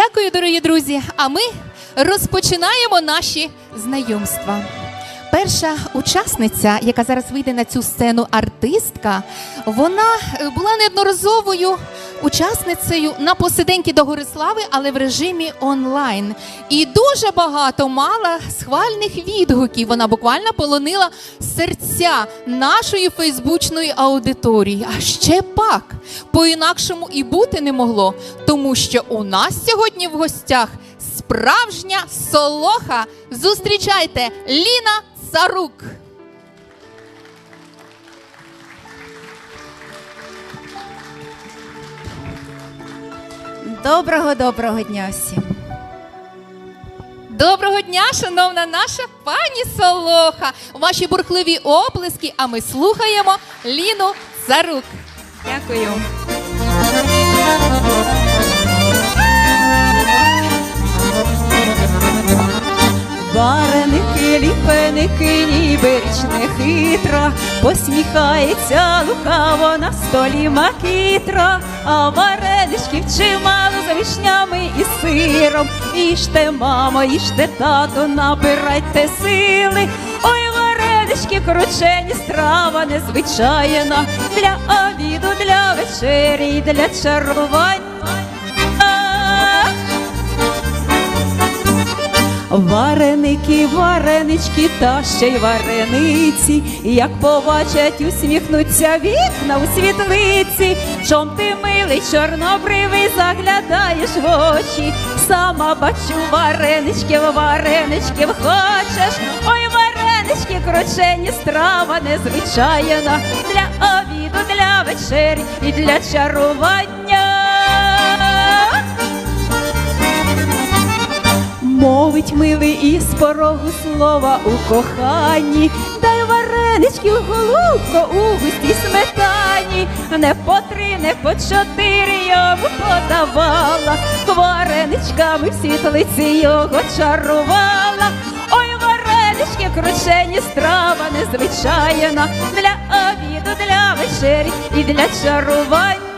Дякую, дорогі друзі. А ми розпочинаємо наші знайомства. Перша учасниця, яка зараз вийде на цю сцену, артистка, вона е, була неодноразовою учасницею на посиденьки до Горислави, але в режимі онлайн. І дуже багато мала схвальних відгуків. Вона буквально полонила серця нашої фейсбучної аудиторії. А ще пак по-інакшому і бути не могло, тому що у нас сьогодні в гостях справжня солоха. Зустрічайте Ліна Царук. Доброго доброго дня всім. Доброго дня, шановна наша пані Солоха. Ваші бурхливі оплески, а ми слухаємо Ліну Царук. Дякую. Ліпеники, ніби хитра, посміхається лукаво на столі макітра, а вареничків чимало за вишнями і сиром. Їжте, мамо, їжте, тато, набирайте сили. Ой, варенички кручені, страва незвичайна для обіду, для вечері, і для чарування. Вареники, варенички та ще й варениці, як побачать, усміхнуться вікна у світлиці. Чом ти милий, чорнобривий, заглядаєш в очі, сама бачу вареничків, вареничків хочеш. Ой, варенички, кручені, страва незвичайна для обіду, для вечері і для чарування. Мовить милий із порогу слова у коханні, дай вареничків голубко у густій сметані, не по три, не по чотири йому подавала, вареничками в світлиці його чарувала. Ой, варенички кручені, страва незвичайна для обіду, для вечері і для чарування.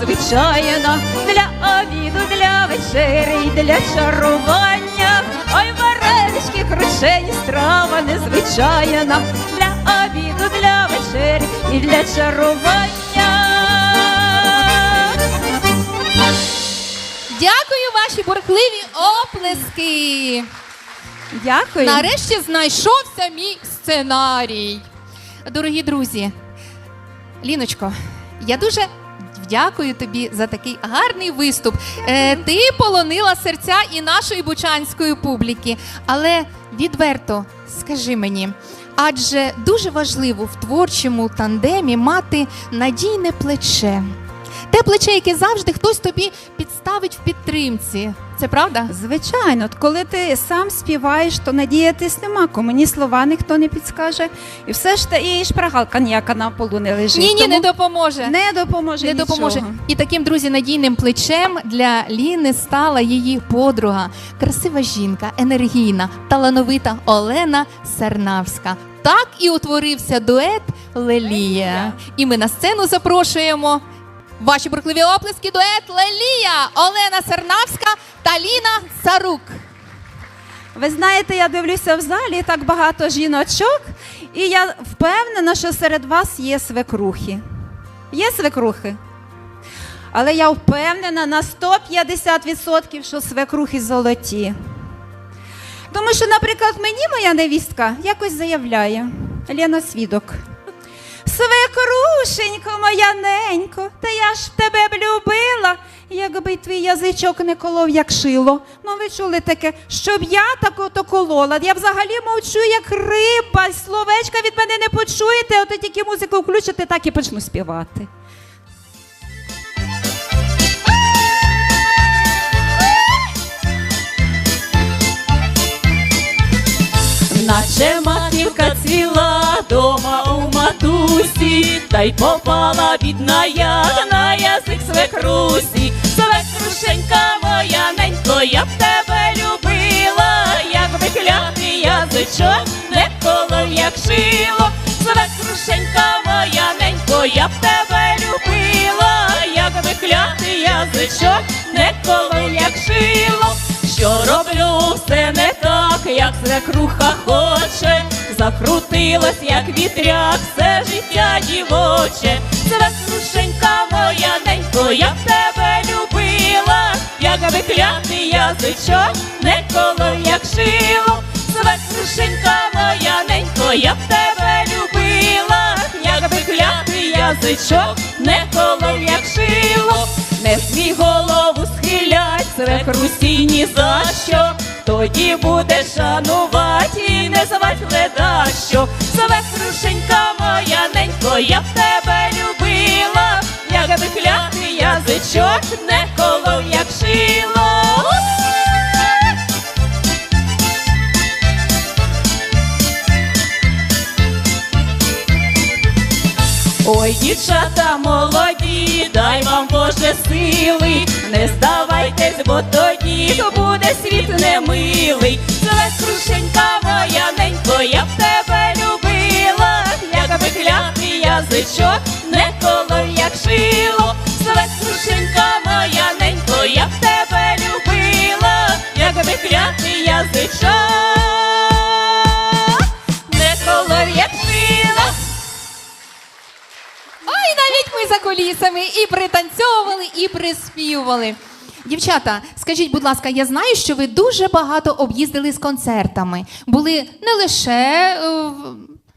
Незвичайна для обіду, для вечері для чарування. Ой, варенички кручені, страва незвичайна для обіду, для вечері і для чарування. Дякую, ваші бурхливі оплески. Дякую. Нарешті знайшовся мій сценарій. Дорогі друзі, Ліночко, я дуже дякую тобі за такий гарний виступ. Е, ти полонила серця і нашої бучанської публіки. Але відверто скажи мені, адже дуже важливо в творчому тандемі мати надійне плече. Те плече, яке завжди хтось тобі підставить в підтримці. Це правда? Звичайно, от коли ти сам співаєш, то надіятись нема, кому ні слова ніхто не підскаже. І все ж та і шпрагалка ніяка на полу не лежить. Ні, ні, Тому не допоможе. не допоможе. не нічого. допоможе. І таким друзі надійним плечем для Ліни стала її подруга, красива жінка, енергійна, талановита Олена Сарнавська. Так і утворився дует Лелія. І ми на сцену запрошуємо. Ваші бурхливі оплески, дует Лелія, Олена Сарнавська та Ліна Царук. Ви знаєте, я дивлюся в залі так багато жіночок, і я впевнена, що серед вас є свекрухи. Є свекрухи. Але я впевнена на 150%, що свекрухи золоті. Тому що, наприклад, мені моя невістка якось заявляє Лена Свідок. Свекрушенько, моя ненько, та я ж тебе б любила, якби твій язичок не колов, як шило. Ну, ви чули таке, щоб я тако то колола. Я взагалі мовчу, як риба, словечка від мене не почуєте, от тільки музику включите, так і почну співати. Наче маківка цвіла дома у матусі, та й попала бідна як на язик свекрусі. Свекрушенька моя ненько, я б тебе любила, якби клятий язичок не колов, як шило. Свекрушенька моя ненько, я б тебе любила, якби клятий язичок не колов, як шило. Що роблю все не так, як свекруха хоче, закрутилась, як вітряк, все життя дівоче. Свекрушенька моя ненько, я б тебе любила, якби клятий язичок не колов, як шило. Свекрушенька моя ненько, я б тебе любила, якби клятий язичок не колов, як шило. Не смій голову схилять, свекрусі ні за що, тоді буде шанувать і не звать ледащо. Свекрушенька моя ненько, я б тебе любила, якби клятий язичок не колов, як шило. Ой, дівчата молоді, дай вам Боже сили, не здавайтесь, бо тоді буде світ немилий. Свекрушенька моя ненько, я б тебе любила, якби клятий язичок не колов, як шило. Свекрушенька моя ненько, я б тебе любила, якби клятий язичок не колов, як навіть ми за кулісами і пританцьовували, і приспівували. Дівчата, скажіть, будь ласка, я знаю, що ви дуже багато об'їздили з концертами. Були не лише е,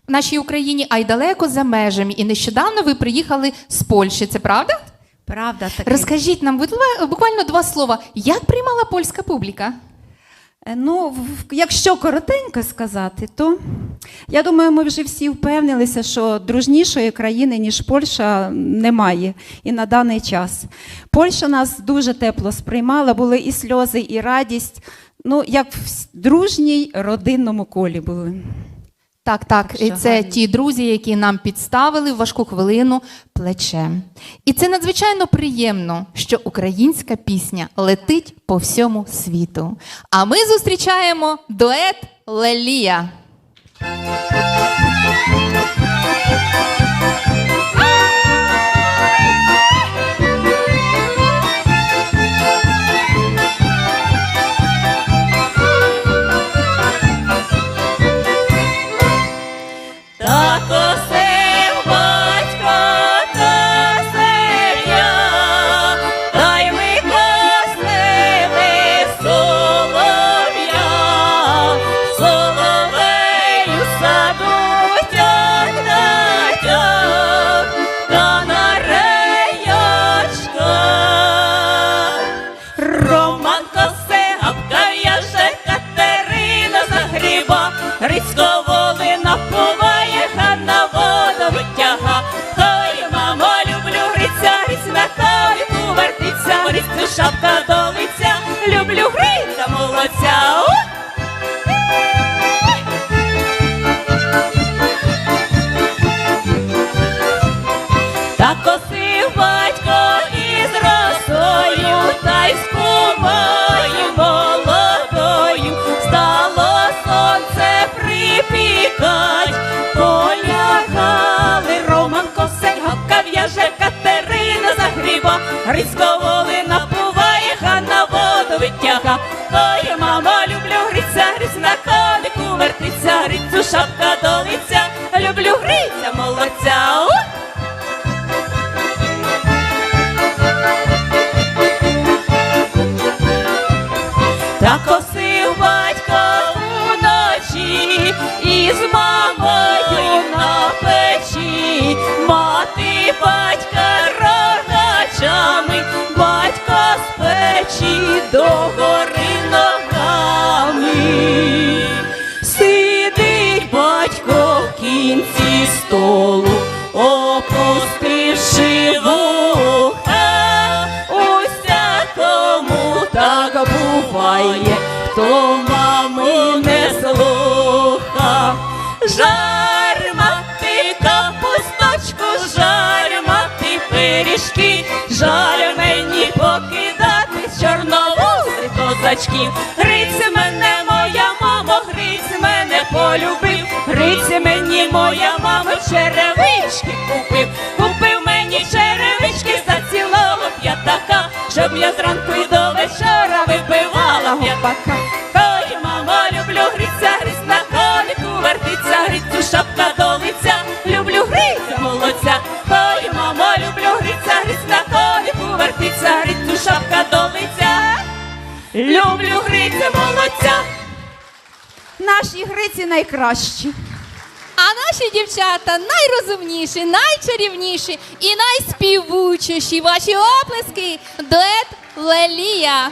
в нашій Україні, а й далеко за межами. І нещодавно ви приїхали з Польщі. Це правда? Правда, таки. Розкажіть нам, будь буквально два слова, як приймала польська публіка? Е, Ну, якщо коротенько сказати, то я думаю, ми вже всі впевнилися, що дружнішої країни, ніж Польща, немає і на даний час. Польща нас дуже тепло сприймала, були і сльози, і радість. Ну, як в дружній родинному колі були. Так, так, і це гарно. ті друзі, які нам підставили в важку хвилину плече. І це надзвичайно приємно, що українська пісня летить по всьому світу. А ми зустрічаємо дует Лелія. Thank you. Грицю шапка долиця, люблю гриця молодця. Столу, опустивши вуха, усякому так буває, хто маму не слуха. Жар мати капу черевички, жаль мені покидати чорновуси козачків. Гриць мене, моя мамо, гриць мене полюбив. Гриць мені, моя черевички купив. Купив мені черевички за цілого п'ятака, щоб я зранку і до вечора випивала гопака. Ой, мамо, люблю гриця, гриць на коліку вертиться, грицю шапка до лиця, люблю гриця молодця. Ой, мамо, люблю гриця, гриць на коліку вертиться, грицю шапка до лиця. Люблю гриця молодця. Наші гриці найкращі. Наші дівчата найрозумніші, найчарівніші і найспівучіші. Ваші оплески дует Лелія.